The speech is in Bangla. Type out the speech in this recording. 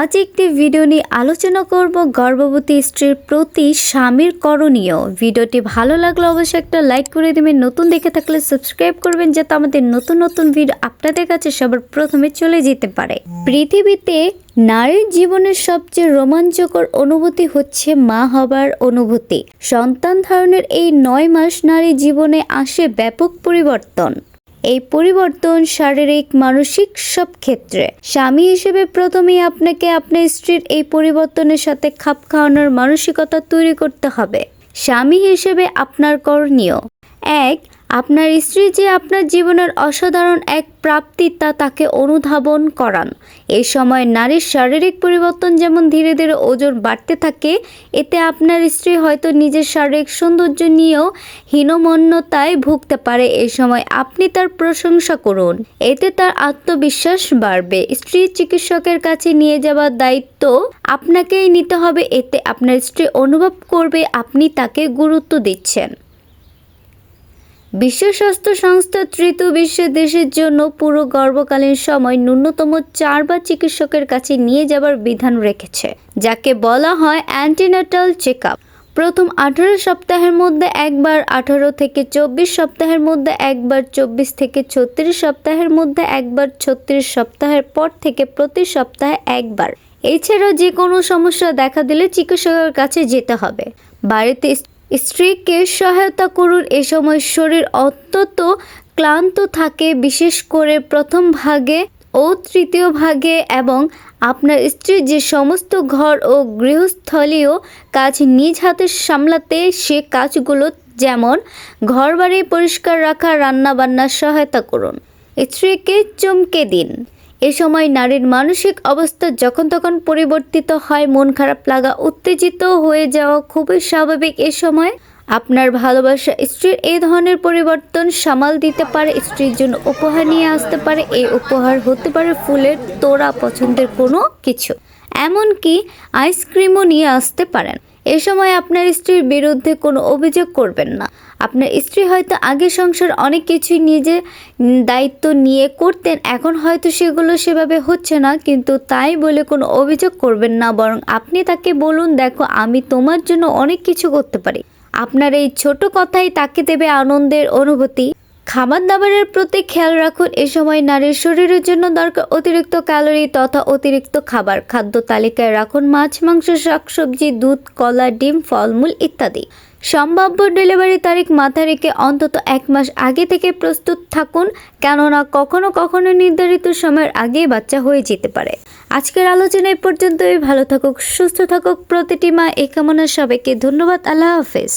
আজ একটি ভিডিও নিয়ে আলোচনা করব গর্ভবতী স্ত্রীর প্রতি স্বামীর করণীয়। ভিডিওটি ভালো লাগলে অবশ্যই একটা লাইক করে দেবেন। নতুন দেখে থাকলে সাবস্ক্রাইব করবেন যাতে আমাদের নতুন নতুন ভিডিও আপনাদের কাছে সবার প্রথমে চলে যেতে পারে। পৃথিবীতে নারীর জীবনের সবচেয়ে রোমাঞ্চকর অনুভূতি হচ্ছে মা হবার অনুভূতি। সন্তান ধারণের এই নয় মাস নারী জীবনে আসে ব্যাপক পরিবর্তন। এই পরিবর্তন শারীরিক, মানসিক সব ক্ষেত্রে। স্বামী হিসেবে প্রথমেই আপনাকে আপনার স্ত্রীর এই পরিবর্তনের সাথে খাপ খাওয়ানোর মানসিকতা তৈরি করতে হবে। স্বামী হিসেবে আপনার করণীয়। এক আপনার স্ত্রী যে আপনার জীবনের অসাধারণ এক প্রাপ্তি তা তাকে অনুধাবন করান। এই সময় নারীর শারীরিক পরিবর্তন যেমন ধীরে ধীরে ওজন বাড়তে থাকে, এতে আপনার স্ত্রী হয়তো নিজের শারীরিক সৌন্দর্য নিয়েও হীনমন্যতায় ভুগতে পারে। এই সময় আপনি তার প্রশংসা করুন, এতে তার আত্মবিশ্বাস বাড়বে। স্ত্রী চিকিৎসকের কাছে নিয়ে যাওয়ার দায়িত্ব আপনাকেই নিতে হবে, এতে আপনার স্ত্রী অনুভব করবে আপনি তাকে গুরুত্ব দিচ্ছেন। বিশ্ব স্বাস্থ্য সংস্থা তৃতীয় বিশ্বের দেশের জন্য পুরো গর্ভকালীন সময় ন্যূনতম চারবার চিকিৎসকের কাছে নিয়ে যাবার বিধান রেখেছে, যাকে বলা হয় অ্যান্টিনাটাল চেক প্রথম আঠারো সপ্তাহের মধ্যে একবার, আঠারো থেকে চব্বিশ সপ্তাহের মধ্যে একবার, চব্বিশ থেকে ছত্রিশ সপ্তাহের মধ্যে একবার, ছত্রিশ সপ্তাহের পর থেকে প্রতি সপ্তাহে একবার। এছাড়াও যে কোনো সমস্যা দেখা দিলে চিকিৎসকের কাছে যেতে হবে। বাড়িতে স্ত্রীকে সহায়তা করুন। এ সময় শরীর অত্যন্ত ক্লান্ত থাকে, বিশেষ করে প্রথম ভাগে ও তৃতীয় ভাগে এবং আপনার স্ত্রী যে সমস্ত ঘর ও গৃহস্থলীয় কাজ নিজ হাতে সামলাতে সে কাজগুলো যেমন ঘরবাড়ি পরিষ্কার রাখা রান্না বান্নার সহায়তা করুন। স্ত্রীকে চমকে দিন। এ সময় নারীর মানসিক অবস্থা যখন তখন পরিবর্তিত হয়, মন খারাপ লাগা, উত্তেজিত হয়ে যাওয়া খুবই স্বাভাবিক। এ সময় আপনার ভালোবাসা স্ত্রীর এই ধরনের পরিবর্তন সামাল দিতে পারে, স্ত্রীর জন্য উপহার নিয়ে আসতে পারে, এই উপহার হতে পারে ফুলের তোড়া পছন্দের কোনো কিছু। এমনকি আইসক্রিমও নিয়ে আসতে পারেন। এ সময় আপনার স্ত্রীর বিরুদ্ধে কোনো অভিযোগ করবেন না। আপনার স্ত্রী হয়তো আগে সংসার অনেক কিছুই নিজে দায়িত্ব নিয়ে করতেন, এখন হয়তো সেগুলো সেভাবে হচ্ছে না, কিন্তু তাই বলে কোনো অভিযোগ করবেন না, বরং আপনি তাকে বলুন, দেখো, আমি তোমার জন্য অনেক কিছু করতে পারি। আপনার এই ছোট কথাই তাকে দেবে আনন্দের অনুভূতি। খাবার দাবারের প্রতি খেয়াল রাখুন, এ সময় নারীর শরীরের জন্য দরকার অতিরিক্ত ক্যালোরি তথা অতিরিক্ত খাবার। খাদ্য তালিকায় রাখুন মাছ, মাংস শাকসবজি দুধ, কলা, ডিম, ফলমূল ইত্যাদি। সম্ভাব্য ডেলিভারি তারিখ মাথায় রেখে অন্তত এক মাস আগে থেকে প্রস্তুত থাকুন, কেননা কখনো কখনো নির্ধারিত সময়ের আগেই বাচ্চা হয়ে যেতে পারে। আজকের আলোচনা পর্যন্তই। ভালো থাকুক, সুস্থ থাকুক। প্রতিটি মা এই কামনা সবাইকে। ধন্যবাদ। আল্লাহ হাফেজ।